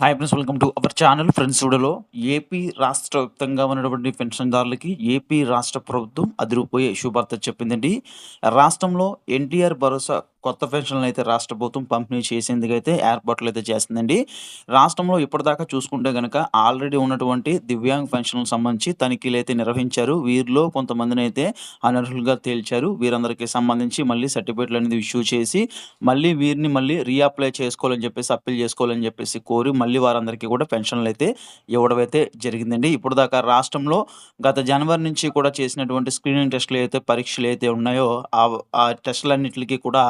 Hi friends welcome to our channel friends చూడలో AP రాష్ట్ర వ్యాప్తంగా ఉన్నటువంటి పెన్షన్దారులకి ఏపీ రాష్ట్ర ప్రభుత్వం అదిరిపోయే శుభార్త చెప్పిందండి. రాష్ట్రంలో ఎన్టీఆర్ భరోసా కొత్త పెన్షన్లు అయితే రాష్ట్ర ప్రభుత్వం పంపిణీ చేసేందుకైతే ఏర్పాట్లు అయితే చేస్తుందండి. రాష్ట్రంలో ఇప్పటిదాకా చూసుకుంటే కనుక ఆల్రెడీ ఉన్నటువంటి దివ్యాంగ్ పెన్షన్లకు సంబంధించి తనిఖీలు అయితే నిర్వహించారు. వీరిలో కొంతమందిని అయితే అనర్హులుగా తేల్చారు. వీరందరికీ సంబంధించి మళ్ళీ సర్టిఫికేట్లు అనేది ఇష్యూ చేసి మళ్ళీ వీరిని మళ్ళీ రీఅప్లై చేసుకోవాలని చెప్పేసి అప్పీల్ చేసుకోవాలని చెప్పేసి కోరి మళ్ళీ వారందరికీ కూడా పెన్షన్లు అయితే ఇవ్వడం అయితే జరిగిందండి. ఇప్పుడు దాకా రాష్ట్రంలో గత జనవరి నుంచి కూడా చేసినటువంటి స్క్రీనింగ్ టెస్టులు అయితే పరీక్షలు అయితే ఉన్నాయో ఆ టెస్టులన్నింటికి కూడా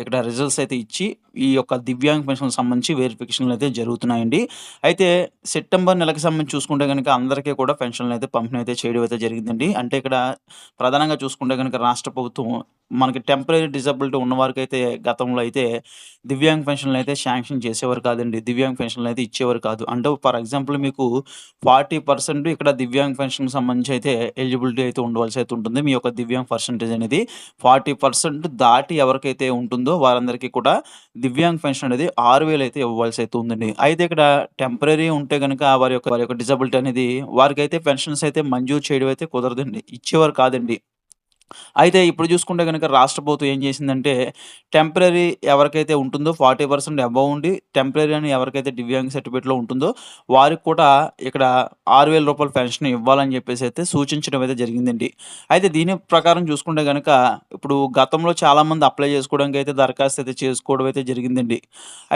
ఇక్కడ రిజల్ట్స్ అయితే ఇచ్చి ఈ యొక్క దివ్యాంగ్ పెన్షన్ సంబంధించి వెరిఫికేషన్లు అయితే జరుగుతున్నాయండి. అయితే సెప్టెంబర్ నెలకు సంబంధించి చూసుకుంటే కనుక అందరికీ కూడా పెన్షన్లు అయితే పంపిణీ అయితే చేయడం అయితే జరిగిందండి. అంటే ఇక్కడ ప్రధానంగా చూసుకుంటే కనుక రాష్ట్ర ప్రభుత్వం మనకి టెంపరీ డిజబిలిటీ ఉన్నవారికి అయితే గతంలో అయితే దివ్యాంగ్ పెన్షన్లు అయితే శాంక్షన్ చేసేవారు కాదండి. దివ్యాంగ్ పెన్షన్లు అయితే ఇచ్చేవారు కాదు. అంటే ఫర్ ఎగ్జాంపుల్ మీకు ఫార్టీ పర్సెంట్ ఇక్కడ దివ్యాంగ్ పెన్షన్ సంబంధించి అయితే ఎలిజిబిలిటీ అయితే ఉండవలసి అయితే ఉంటుంది. మీ యొక్క దివ్యాంగ్ పర్సంటేజ్ అనేది ఫార్టీ పర్సెంట్ దాటి ఎవరికైతే ఉంటుందో వారందరికీ కూడా దివ్యాంగ్ పెన్షన్ అనేది ఆరు వేలు అయితే ఇవ్వాల్సి అయితే ఉందండి. అయితే ఇక్కడ టెంపరీ ఉంటే కనుక వారి యొక్క వారి యొక్క డిజబిలిటీ అనేది వారికి అయితే పెన్షన్స్ అయితే మంజూరు చేయడం అయితే కుదరదండి. ఇచ్చేవారు కాదండి. అయితే ఇప్పుడు చూసుకుంటే కనుక రాష్ట్ర ప్రభుత్వం ఏం చేసిందంటే టెంపరరీ ఎవరికైతే ఉంటుందో ఫార్టీ పర్సెంట్ అబౌవ్ ఉండి టెంపరరీ అని ఎవరికైతే దివ్యాంగ సర్టిఫికేట్లో ఉంటుందో వారికి కూడా ఇక్కడ ఆరు వేల రూపాయల పెన్షన్ ఇవ్వాలని చెప్పేసి అయితే సూచించడం అయితే జరిగిందండి. అయితే దీని ప్రకారం చూసుకుంటే కనుక ఇప్పుడు గతంలో చాలామంది అప్లై చేసుకోవడానికి అయితే దరఖాస్తు అయితే చేసుకోవడం అయితే జరిగిందండి.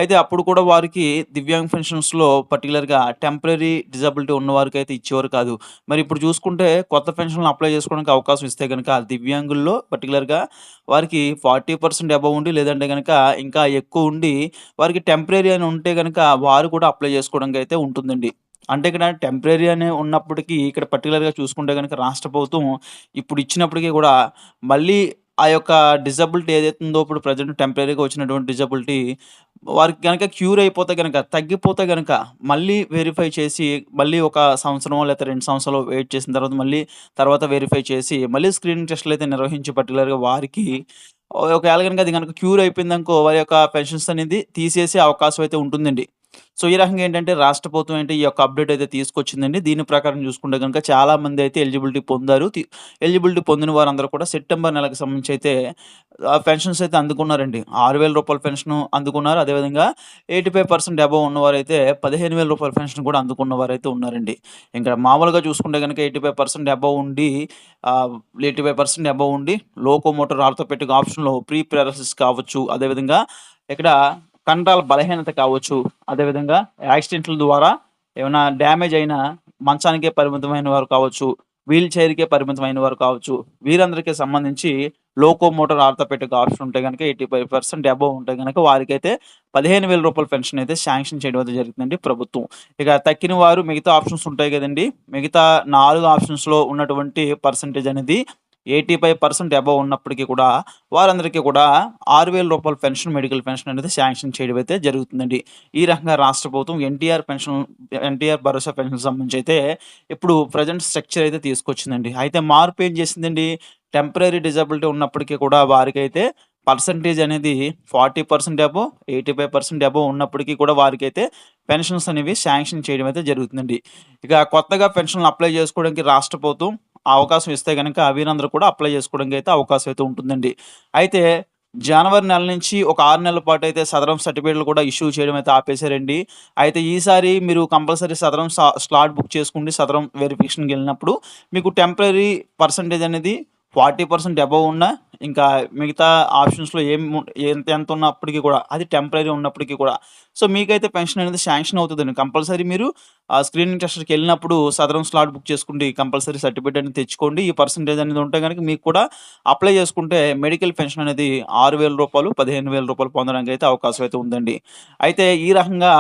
అయితే అప్పుడు కూడా వారికి దివ్యాంగ పెన్షన్స్లో పర్టికులర్గా టెంపరీ డిజబిలిటీ ఉన్న వారికి అయితే ఇచ్చేవారు కాదు. మరి ఇప్పుడు చూసుకుంటే కొత్త పెన్షన్లు అప్లై చేసుకోవడానికి అవకాశం ఇస్తే కనుక దివ్యాంగుల్లో పర్టికులర్గా వారికి ఫార్టీ పర్సెంట్ అబవ్ ఉండి లేదంటే కనుక ఇంకా ఎక్కువ ఉండి వారికి టెంపరీ అని ఉంటే కనుక వారు కూడా అప్లై చేసుకోవడానికి అయితే ఉంటుందండి. అంటే ఇక్కడ టెంపరీ అని ఉన్నప్పటికీ ఇక్కడ పర్టికులర్గా చూసుకుంటే కనుక రాష్ట్ర ప్రభుత్వం ఇప్పుడు ఇచ్చినప్పటికీ కూడా మళ్ళీ ఆ యొక్క డిజబిలిటీ ఏదైతే ఉందో ఇప్పుడు ప్రజెంట్ టెంపరీగా వచ్చినటువంటి డిజబిలిటీ వారికి కనుక క్యూర్ అయిపోతే కనుక తగ్గిపోతే కనుక మళ్ళీ వెరిఫై చేసి మళ్ళీ ఒక సంవత్సరం లేదా రెండు సంవత్సరాలు వెయిట్ చేసిన తర్వాత మళ్ళీ తర్వాత వెరిఫై చేసి మళ్ళీ స్క్రీనింగ్ టెస్ట్లు అయితే నిర్వహించి పర్టికులర్గా వారికి ఒకవేళ కనుక అది కనుక క్యూర్ అయిపోయిందనుకో వారి యొక్క పెన్షన్స్ అనేది తీసేసే అవకాశం అయితే ఉంటుందండి. సో ఈ రకంగా ఏంటంటే రాష్ట్ర ప్రభుత్వం అంటే ఈ యొక్క అప్డేట్ అయితే తీసుకొచ్చిందండి. దీని ప్రకారం చూసుకుంటే కనుక చాలా మంది అయితే ఎలిజిబిలిటీ పొందారు. ఎలిజిబిలిటీ పొందిన వారందరూ కూడా సెప్టెంబర్ నెలకు సంబంధించి అయితే పెన్షన్స్ అయితే అందుకున్నారండి. ఆరు వేల రూపాయల పెన్షన్ అందుకున్నారు. అదేవిధంగా ఎయిటీ ఫైవ్ పర్సెంట్ అబవ్ ఉన్నవారైతే పదిహేను వేల రూపాయల పెన్షన్ కూడా అందుకున్న వారైతే ఉన్నారండి. ఇంకా మామూలుగా చూసుకుంటే కనుక ఎయిటీ ఫైవ్ పర్సెంట్ అబవ్ ఉండి ఎయిటీ ఫైవ్ పర్సెంట్ అబవ్ ఉండి లోకో మోటార్ ఆర్థోపెటిక్ ఆప్షన్లో ప్రీ ప్యారసిస్ కావచ్చు. అదేవిధంగా ఇక్కడ కండరాల బలహీనత కావచ్చు అదేవిధంగా యాక్సిడెంట్ల ద్వారా ఏమైనా డ్యామేజ్ అయిన మంచానికే పరిమితమైన వారు కావచ్చు వీల్ చైర్కే పరిమితమైన వారు కావచ్చు వీరందరికీ సంబంధించి లోకో మోటార్ ఆర్థోపెటిక్ ఆప్షన్ ఉంటే కనుక ఎయిటీ ఫైవ్ పర్సెంట్ అబోవ్ ఉంటే కనుక వారికైతే పదిహేను వేల రూపాయల పెన్షన్ అయితే శాంక్షన్ చేయడం అయితే జరుగుతుందండి ప్రభుత్వం. ఇక తక్కిన వారు మిగతా ఆప్షన్స్ ఉంటాయి కదండి. మిగతా నాలుగు ఆప్షన్స్లో ఉన్నటువంటి పర్సంటేజ్ అనేది ఎయిటీ ఫైవ్ పర్సెంట్ అబవ్ ఉన్నప్పటికీ కూడా వారందరికీ కూడా ఆరు వేల రూపాయల పెన్షన్ మెడికల్ పెన్షన్ అనేది శాంక్షన్ చేయడం అయితే జరుగుతుందండి. ఈ రకంగా రాష్ట్ర ప్రభుత్వం ఎన్టీఆర్ పెన్షన్ ఎన్టీఆర్ భరోసా పెన్షన్ సంబంధించి అయితే ఇప్పుడు ప్రజెంట్ స్ట్రక్చర్ అయితే తీసుకొచ్చిందండి. అయితే మార్పు ఏం చేసిందండి? టెంపరీ డిజబిలిటీ ఉన్నప్పటికీ కూడా వారికైతే పర్సంటేజ్ అనేది forty percent above eighty five percent above ఉన్నప్పటికీ కూడా వారికైతే పెన్షన్స్ అనేవి శాంక్షన్ చేయడం అయితే జరుగుతుందండి. ఇక కొత్తగా పెన్షన్లు అప్లై చేసుకోవడానికి రాష్ట్ర ప్రభుత్వం అవకాశం ఇస్తే కనుక వీరందరూ కూడా అప్లై చేసుకోవడానికి అయితే అవకాశం అయితే ఉంటుందండి. అయితే జనవరి నెల నుంచి ఒక ఆరు నెలల పాటు అయితే సదరం సర్టిఫికేట్లు కూడా ఇష్యూ చేయడం అయితే ఆపేశారండి. అయితే ఈసారి మీరు కంపల్సరీ సదరం స్లాట్ బుక్ చేసుకుంటే సదరం వెరిఫికేషన్కి వెళ్ళినప్పుడు. మీకు టెంపరీ పర్సంటేజ్ అనేది ఫార్టీ పర్సెంట్ అబవ్ ఉన్న ఇంకా మిగతా ఆప్షన్స్లో ఏం ఎంత ఎంత ఉన్నప్పటికీ కూడా అది టెంపరీ ఉన్నప్పటికీ కూడా. సో మీకైతే పెన్షన్ అనేది శాంక్షన్ అవుతుందండి. కంపల్సరీ మీరు ఆ స్క్రీనింగ్ టెస్ట్కి వెళ్ళినప్పుడు సదరం స్లాట్ బుక్ చేసుకోండి కంపల్సరీ సర్టిఫికేట్ అనేది తెచ్చుకోండి. ఈ పర్సంటేజ్ అనేది ఉంటే కనుక మీకు కూడా అప్లై చేసుకుంటే మెడికల్ పెన్షన్ అనేది ఆరు వేల రూపాయలు పదిహేను వేల రూపాయలు పొందడానికి అయితే అవకాశం అయితే ఉందండి. అయితే ఈ రకంగా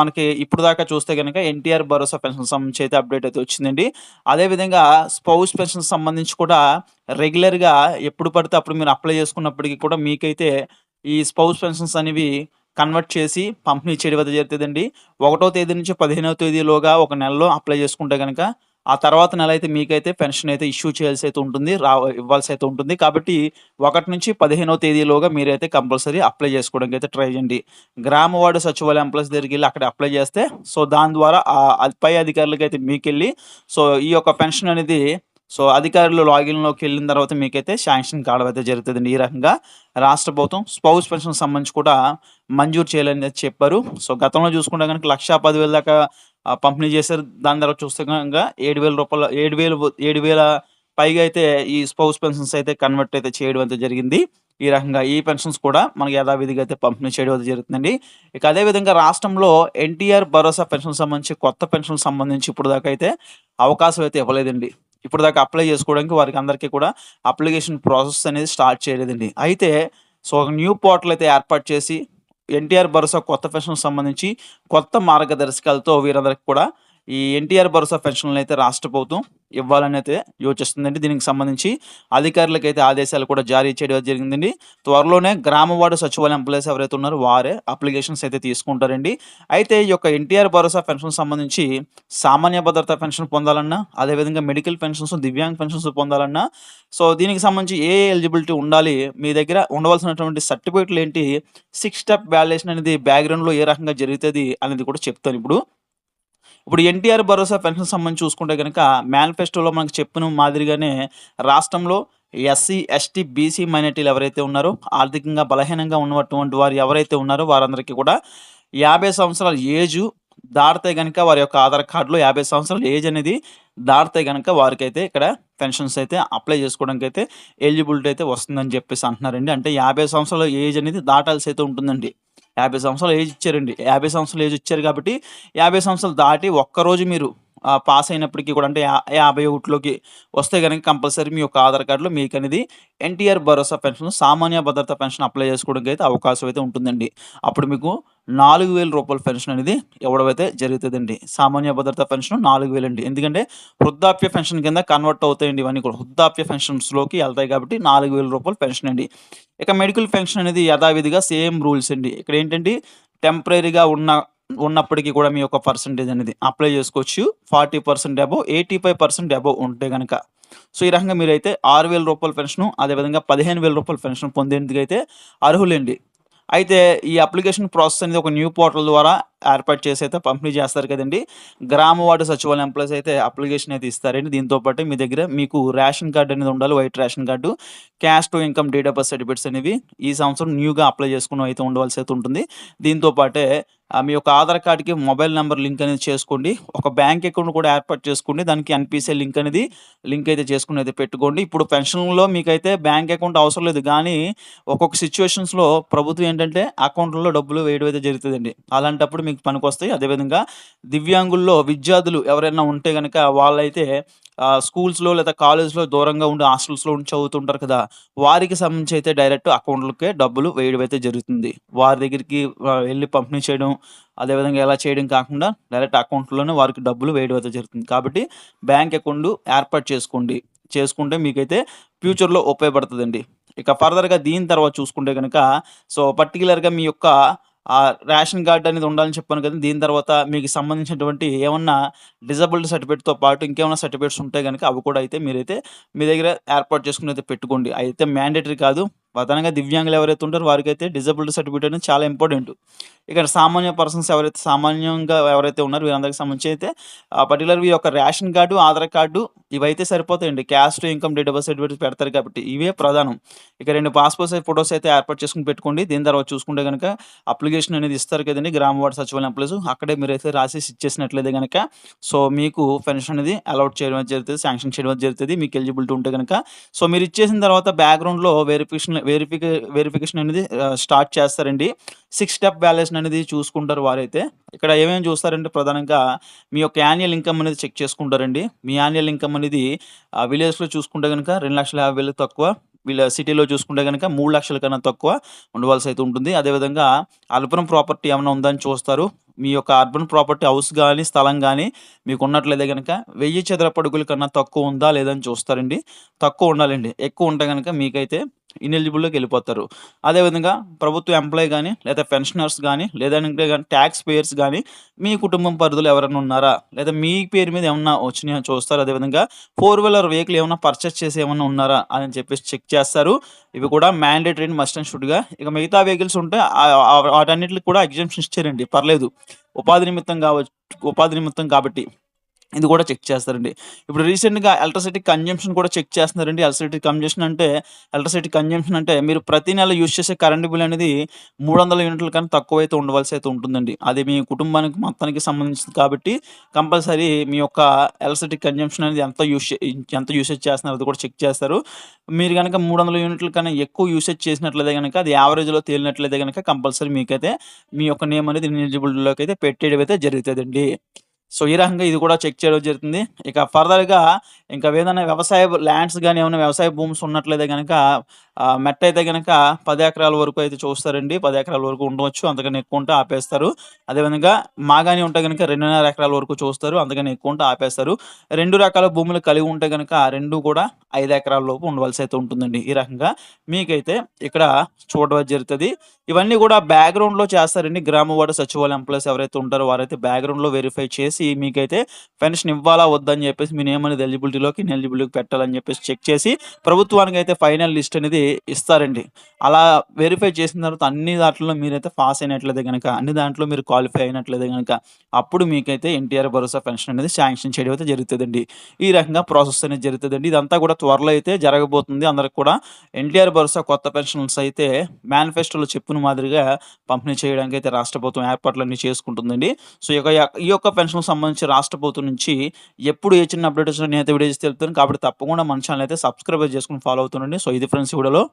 మనకి ఇప్పుడు దాకా చూస్తే కనుక ఎన్టీఆర్ భరోసా పెన్షన్ సంబంధించి అయితే అప్డేట్ అయితే వచ్చిందండి. అదేవిధంగా స్పౌస్ పెన్షన్ సంబంధించి కూడా రెగ్యులర్గా ఎప్పుడు పడితే అప్పుడు మీరు అప్లై చేసుకున్నప్పటికీ కూడా మీకైతే ఈ స్పౌస్ పెన్షన్స్ అనేవి కన్వర్ట్ చేసి పంపిణీ చేయడం అయితే జరుగుతుందండి ఒకటో తేదీ నుంచి పదిహేనవ తేదీలోగా ఒక నెలలో అప్లై చేసుకుంటే కనుక ఆ తర్వాత నెల అయితే మీకైతే పెన్షన్ అయితే ఇష్యూ చేయాల్సి అయితే ఉంటుంది. రా ఇవ్వాల్సి అయితే ఉంటుంది. కాబట్టి 1-15వ తేదీలోగా మీరైతే కంపల్సరీ అప్లై చేసుకోవడానికి అయితే ట్రై చేయండి. గ్రామ వార్డు సచివాలయం ఎంప్లాయీస్ వెళ్ళి అక్కడ అప్లై చేస్తే సో, దాని ద్వారా పై అధికారులకి పై అధికారులకైతే మీకెళ్ళి సో, ఈ యొక్క పెన్షన్ అనేది సో, అధికారులు లాగిన్లోకి వెళ్ళిన తర్వాత మీకైతే శాంక్షన్ కావడం అయితే జరుగుతదండి. ఈ రకంగా రాష్ట్ర ప్రభుత్వం స్పౌస్ పెన్షన్ సంబంధించి కూడా మంజూరు చేయాలని చెప్పారు. సో, గతంలో చూసుకుంటే గనుక 1,10,000 దాకా పంపిణీ చేశారు. దాని తర్వాత చూస్తే ఏడు వేల రూపాయలు ఏడు వేలు ఏడు వేల పైగా అయితే ఈ స్పౌస్ పెన్షన్స్ అయితే కన్వర్ట్ అయితే చేయడం అయితే జరిగింది. ఈ రకంగా ఈ పెన్షన్స్ కూడా మనకి యథావిధిగా అయితే పంపిణీ చేయడం అయితే జరుగుతుందండి. ఇక అదే విధంగా రాష్ట్రంలో ఎన్టీఆర్ భరోసా పెన్షన్ సంబంధించి కొత్త పెన్షన్ సంబంధించి ఇప్పుడు దాకా అయితే అవకాశం అయితే ఇవ్వలేదండి. ఇప్పటిదాకా అప్లై చేసుకోవడానికి వారికి అందరికీ కూడా అప్లికేషన్ ప్రాసెస్ అనేది స్టార్ట్ చేయలేదండి. అయితే సో, ఒక న్యూ పోర్టల్ అయితే ఏర్పాటు చేసి ఎన్టీఆర్ భరోసా కొత్త పెన్షన్‌కి సంబంధించి కొత్త మార్గదర్శకాలతో వీరందరికీ కూడా ఈ ఎన్టీఆర్ భరోసా పెన్షన్‌లనైతే రాష్ట్ర ప్రభుత్వం ఇవ్వాలని అయితే యోచిస్తుందండి. దీనికి సంబంధించి అధికారులకైతే ఆదేశాలు కూడా జారీ చేయడం జరిగిందండి. త్వరలోనే గ్రామవాడు సచివాలయం ఎంప్లాయీస్ ఎవరైతే ఉన్నారో వారే అప్లికేషన్స్ అయితే తీసుకుంటారండి. అయితే ఈ యొక్క ఎన్టీఆర్ భరోసా పెన్షన్ సంబంధించి సామాన్య భద్రత పెన్షన్ పొందాలన్నా, అదేవిధంగా మెడికల్ పెన్షన్స్, దివ్యాంగ్ పెన్షన్స్ పొందాలన్నా సో, దీనికి సంబంధించి ఏ ఎలిజిబిలిటీ ఉండాలి? మీ దగ్గర ఉండవలసినటువంటి సర్టిఫికేట్‌లు ఏంటి? సిక్స్ స్టెప్ వ్యాలిడేషన్ అనేది బ్యాక్‌గ్రౌండ్‌లో ఏ రకంగా జరుగుతుంది అనేది కూడా చెప్తాను ఇప్పుడు. ఇప్పుడు ఎన్టీఆర్ భరోసా పెన్షన్ సంబంధించి చూసుకుంటే కనుక మేనిఫెస్టోలో మనకు చెప్పిన మాదిరిగానే రాష్ట్రంలో ఎస్సీ, ఎస్టీ, బీసీ మైనార్టీలు ఎవరైతే ఉన్నారో ఆర్థికంగా బలహీనంగా ఉన్నటువంటి వారు ఎవరైతే ఉన్నారో వారందరికీ కూడా 50 సంవత్సరాల ఏజు దాటితే గనుక వారి యొక్క ఆధార్ కార్డులో యాభై సంవత్సరాల ఏజ్ అనేది దాటితే గనుక వారికైతే ఇక్కడ పెన్షన్స్ అయితే అప్లై చేసుకోవడానికి అయితే ఎలిజిబిలిటీ అయితే వస్తుందని చెప్పేసి అంటున్నారండి. అంటే 50 సంవత్సరాల ఏజ్ అనేది దాటాల్సి అయితే ఉంటుందండి. యాభై సంవత్సరాలు ఏజ్ ఇచ్చారండి. యాభై సంవత్సరాలు ఏజ్ ఇచ్చారు కాబట్టి 50 సంవత్సరాలు దాటి ఒక్కరోజు మీరు పాస్ అయినప్పటికీ కూడా అంటే యా 51లోకి వస్తే కనుక కంపల్సరీ మీ యొక్క ఆధార్ కార్డులో మీకు అనేది ఎన్టీఆర్ భరోసా పెన్షన్ సామాన్య భద్రత పెన్షన్ అప్లై చేసుకోవడానికి అయితే అవకాశం అయితే ఉంటుందండి. అప్పుడు మీకు నాలుగు వేల రూపాయల పెన్షన్ అనేది ఇవ్వడమైతే జరుగుతుందండి సామాన్య భద్రత పెన్షన్ 4000 అండి. ఎందుకంటే వృద్ధాప్య పెన్షన్ కింద కన్వర్ట్ అవుతాయండి ఇవన్నీ కూడా. వృద్ధాప్య పెన్షన్స్‌లోకి వెళ్తాయి కాబట్టి రూ. 4000 పెన్షన్ అండి. ఇక మెడికల్ పెన్షన్ అనేది యథావిధిగా సేమ్ రూల్స్ అండి. ఇక్కడ ఏంటంటే టెంపరరీగా ఉన్న ఉన్నప్పటికీ కూడా మీ యొక్క పర్సెంటేజ్ అనేది అప్లై చేసుకోవచ్చు. 40% అబోవ్ 85% అబోవ్ ఉంటే గనక. సో, ఈ రకంగా మీరైతే ఆరు వేల రూపాయల పెన్షన్ అదేవిధంగా రూ. 15,000 పెన్షన్ పొందేందుకైతే అర్హులండి. అయితే ఈ అప్లికేషన్ ప్రాసెస్ అనేది ఒక న్యూ పోర్టల్ ద్వారా ఏర్పాటు చేసి అయితే పంపిణీ చేస్తారు కదండి గ్రామ వార్డు సచివాలయం ఎంప్లాయీస్ అయితే అప్లికేషన్ అయితే ఇస్తారండి. దీంతో పాటు మీ దగ్గర మీకు రేషన్ కార్డు అనేది ఉండాలి. White ration card, caste to income date of birth certificates అనేవి ఈ సంవత్సరం న్యూగా అప్లై చేసుకుని అయితే ఉండవలసి అయితే ఉంటుంది. దీంతో పాటే మీ యొక్క ఆధార్ కార్డ్‌కి మొబైల్ నెంబర్ లింక్ అనేది చేసుకోండి. ఒక బ్యాంక్ అకౌంట్ కూడా ఏర్పాటు చేసుకోండి. దానికి ఎన్పిసిఐ లింక్ అనేది లింక్ అయితే చేసుకుని అయితే పెట్టుకోండి. ఇప్పుడు పెన్షన్‌లో మీకైతే బ్యాంక్ అకౌంట్ అవసరం లేదు. కానీ ఒక్కొక్క సిచ్యువేషన్స్లో ప్రభుత్వం ఏంటంటే అకౌంట్‌లలో డబ్బులు వేయడం అయితే జరుగుతుందండి అలాంటప్పుడు మీకు పనికి వస్తాయి అదేవిధంగా దివ్యాంగుల్లో విద్యార్థులు ఎవరైనా ఉంటే కనుక వాళ్ళైతే స్కూల్స్‌లో లేదా కాలేజ్‌లో దూరంగా ఉండి హాస్టల్స్‌లో ఉండి చదువుతుంటారు కదా! వారికి సంబంధించి అయితే డైరెక్ట్ అకౌంట్‌లకే డబ్బులు వేయడం అయితే జరుగుతుంది. వారి దగ్గరికి వెళ్ళి పంపిణీ చేయడం, అదేవిధంగా ఎలా చేయడం కాకుండా డైరెక్ట్ అకౌంట్‌లోనే వారికి డబ్బులు వేయడం అయితే జరుగుతుంది. కాబట్టి బ్యాంక్ అకౌంట్ ఏర్పాటు చేసుకోండి. చేసుకుంటే మీకైతే ఫ్యూచర్‌లో ఉపయోగపడుతుందండి ఇక ఫర్దర్‌గా దీని తర్వాత చూసుకుంటే కనుక సో, పర్టిక్యులర్‌గా మీ యొక్క ఆ రేషన్ కార్డు అనేది ఉండాలని చెప్పాను కదా దీని తర్వాత మీకు సంబంధించినటువంటి ఏమన్నా డిజబిలిటీ సర్టిఫికేట్‌తో పాటు ఇంకేమైనా సర్టిఫికేట్స్ ఉంటే కనుక అవి కూడా అయితే మీరైతే మీ దగ్గర ఏర్పాటు చేసుకుని అయితే పెట్టుకోండి. అయితే మ్యాండేటరీ కాదు. ప్రధానంగా దివ్యాంగులు ఎవరైతే ఉంటారో వారికైతే డిజబిలిటీ సర్టిఫికేట్ అనేది చాలా ఇంపార్టెంట్. ఇక్కడ సామాన్య పర్సన్స్ ఎవరైతే సామాన్యంగా ఎవరైతే ఉన్నారో వీరందరికి సంబంధించి అయితే పర్టికులర్ ఈ యొక్క రేషన్ కార్డు, ఆధార్ కార్డు ఇవైతే సరిపోతాయండి. Caste income date of birth పెడతారు కాబట్టి ఇవే ప్రధానం. ఇక రెండు పాస్‌పోర్ట్ సైజ్ ఫోటోస్ అయితే ఏర్పాటు చేసుకుని పెట్టుకోండి. దీని తర్వాత చూసుకుంటే కనుక అప్లికేషన్ అనేది ఇస్తారు కదండి గ్రామ వార్డు సచివాలయం ప్లేస్ అక్కడే మీరైతే రాసేసి ఇచ్చేసినట్లయితే గనక సో, మీకు పెన్షన్ అనేది అలౌట్ చేయడం జరుగుతుంది శాంక్షన్ చేయడం జరుగుతుంది మీకు ఎలిజిబిలిటీ ఉంటే గనక. సో, మీరు ఇచ్చేసిన తర్వాత బ్యాక్‌గ్రౌండ్‌లో వెరిఫికేషన్ వెరిఫికే వెరిఫికేషన్ అనేది స్టార్ట్ చేస్తారండి. సిక్స్ స్టెప్ వాలిడేషన్ అనేది చూసుకుంటారు వారైతే. ఇక్కడ ఏమేమి చూస్తారంటే ప్రధానంగా మీ యొక్క యాన్యువల్ ఇన్‌కమ్ అనేది చెక్ చేసుకుంటారండి. మీ యాన్యువల్ ఇన్‌కమ్ అనేది విలేజ్‌లో చూసుకుంటే కనుక రెండు లక్షల యాభై వేలు తక్కువ. వీళ్ళ సిటీలో చూసుకుంటే కనుక మూడు లక్షల కన్నా తక్కువ ఉండవలసి అయితే ఉంటుంది. అదేవిధంగా అర్బన్ ప్రాపర్టీ ఏమైనా ఉందా అని చూస్తారు. మీ యొక్క అర్బన్ ప్రాపర్టీ హౌస్ కానీ స్థలం కానీ మీకు ఉన్నట్లయితే కనుక వెయ్యి చదరపడుగుల కన్నా తక్కువ ఉందా లేదా అని చూస్తారండి. తక్కువ ఉండాలండి. ఎక్కువ ఉంటే కనుక మీకైతే ఇనెలిజిబుల్‌లోకి వెళ్ళిపోతారు అదేవిధంగా ప్రభుత్వ ఎంప్లాయీ కానీ లేదా పెన్షనర్స్ కానీ లేదంటే కానీ ట్యాక్స్ పేయర్స్ కానీ మీ కుటుంబం పరిధిలో ఎవరైనా ఉన్నారా? లేదా మీ పేరు మీద ఏమన్నా వచ్చినాయా చూస్తారు. అదేవిధంగా ఫోర్ వీలర్ వెహికల్ ఏమైనా పర్చేస్ చేసి ఏమైనా ఉన్నారా? అని చెప్పేసి చెక్ చేస్తారు. ఇవి కూడా మ్యాండేటరీ మస్ట్ అండ్ షుడ్‌గా. ఇక మిగతా వెహికల్స్ ఉంటే వాటన్నిటికి కూడా ఎగ్జామ్షన్ ఇచ్చారండి. పర్లేదు. ఉపాధి నిమిత్తం కావచ్చు ఉపాధి నిమిత్తం కాబట్టి. ఇది కూడా చెక్ చేస్తారండి. ఇప్పుడు రీసెంట్‌గా ఎలక్ట్రిసిటీ కన్జంప్షన్ కూడా చెక్ చేస్తున్నారండి. ఎలక్ట్రిసిటీ కన్జంప్షన్ అంటే ఎలక్ట్రిసిటీ కన్జంప్షన్ అంటే మీరు ప్రతి నెల యూజ్ చేసే కరెంట్ బిల్ అనేది 300 యూనిట్ల కన్నా తక్కువ అయితే ఉండవలసి అయితే ఉంటుందండి. అది మీ కుటుంబానికి మొత్తానికి సంబంధించింది కాబట్టి కంపల్సరీ మీ యొక్క ఎలక్ట్రిసిటీ కన్జంప్షన్ అనేది ఎంత యూజ్ చే ఎంత యూసేజ్ చేస్తున్నారు అది కూడా చెక్ చేస్తారు. మీరు కనుక మూడు వందల యూనిట్ల కన్నా ఎక్కువ యూసేజ్ చేసినట్లయితే కనుక అది యావరేజ్‌లో తేలినట్లయితే కనుక కంపల్సరీ మీకైతే మీ యొక్క నేమ్ అనేది ఎలిజిబిలిటీలోకి అయితే పెట్టేయడం అయితే జరుగుతుందండి సో, ఈ రకంగా ఇది కూడా చెక్ చేయడం జరుగుతుంది. ఇక ఫర్దర్‌గా ఇంకా ఏదైనా వ్యవసాయ ల్యాండ్స్ కానీ ఏమైనా వ్యవసాయ భూమ్స్ ఉన్నట్లయితే గనక ఆహ్, మెట్ట అయితే గనక పది ఎకరాల వరకు అయితే చూస్తారండి. పది ఎకరాల వరకు ఉండవచ్చు. అంతకన్నా ఎక్కువ ఉంటే ఆపేస్తారు. అదేవిధంగా మాగాని ఉంటే గనక 2.5 ఎకరాల వరకు చూస్తారు. అంతకన్నా ఎక్కువ ఉంటే ఆపేస్తారు. రెండు రకాల భూములు కలిగి ఉంటే గనక రెండు కూడా ఐదు ఎకరాల లోపు ఉండవలసి అయితే ఉంటుందండి. ఈ రకంగా మీకైతే ఇక్కడ చూడడం జరుగుతుంది ఇవన్నీ కూడా బ్యాక్‌గ్రౌండ్‌లో చేస్తారండి. గ్రామ వార్డు సచివాలయం ఎంప్లాయీస్ ఎవరైతే ఉంటారో వారైతే బ్యాక్‌గ్రౌండ్‌లో వెరిఫై చేసి మీకైతే పెన్షన్ ఇవ్వాలా? వద్దని అని చెప్పేసి మీ నేమ్ అనేది ఎలిజిబిలిటీలోకి, ఎలిజిబిలిటీకి పెట్టాలని చెప్పేసి చెక్ చేసి ప్రభుత్వానికి అయితే ఫైనల్ లిస్ట్ అనేది ఇస్తారండి. అలా వెరిఫై చేసిన తర్వాత అన్ని దాంట్లో మీరైతే పాస్ అయినట్లయితే కనుక అన్ని దాంట్లో మీరు క్వాలిఫై అయినట్లయితే కనుక అప్పుడు మీకైతే ఎన్టీఆర్ భరోసా పెన్షన్ అనేది శాంక్షన్ చేయడం అయితే జరుగుతుందండి ఈ రకంగా ప్రాసెస్ అనేది జరుగుతుందండి ఇదంతా కూడా త్వరలో అయితే జరగబోతుంది. అందరికి కూడా ఎన్టీఆర్ భరోసా కొత్త పెన్షన్స్ అయితే మేనిఫెస్టోలో చెప్పిన మాదిరిగా పంపిణీ చేయడానికి అయితే రాష్ట్ర ప్రభుత్వం ఏర్పాట్లన్నీ చేసుకుంటుందండి. సో, ఈ యొక్క ఈ యొక్క పెన్షన్ సంబంధించి రాష్ట్ర ప్రభుత్వం నుంచి ఎప్పుడు ఏ చిన్న అప్డేట్ వచ్చినా నేనైతే వీడియో చేసి తెలుపుతాను. కాబట్టి తప్పకుండా మన ఛానల్ అయితే సబ్స్క్రైబ్ చేసుకుని ఫాలో అవుతుండండి. సో, ఇది ఫ్రెండ్స్ కూడా వీడియోలో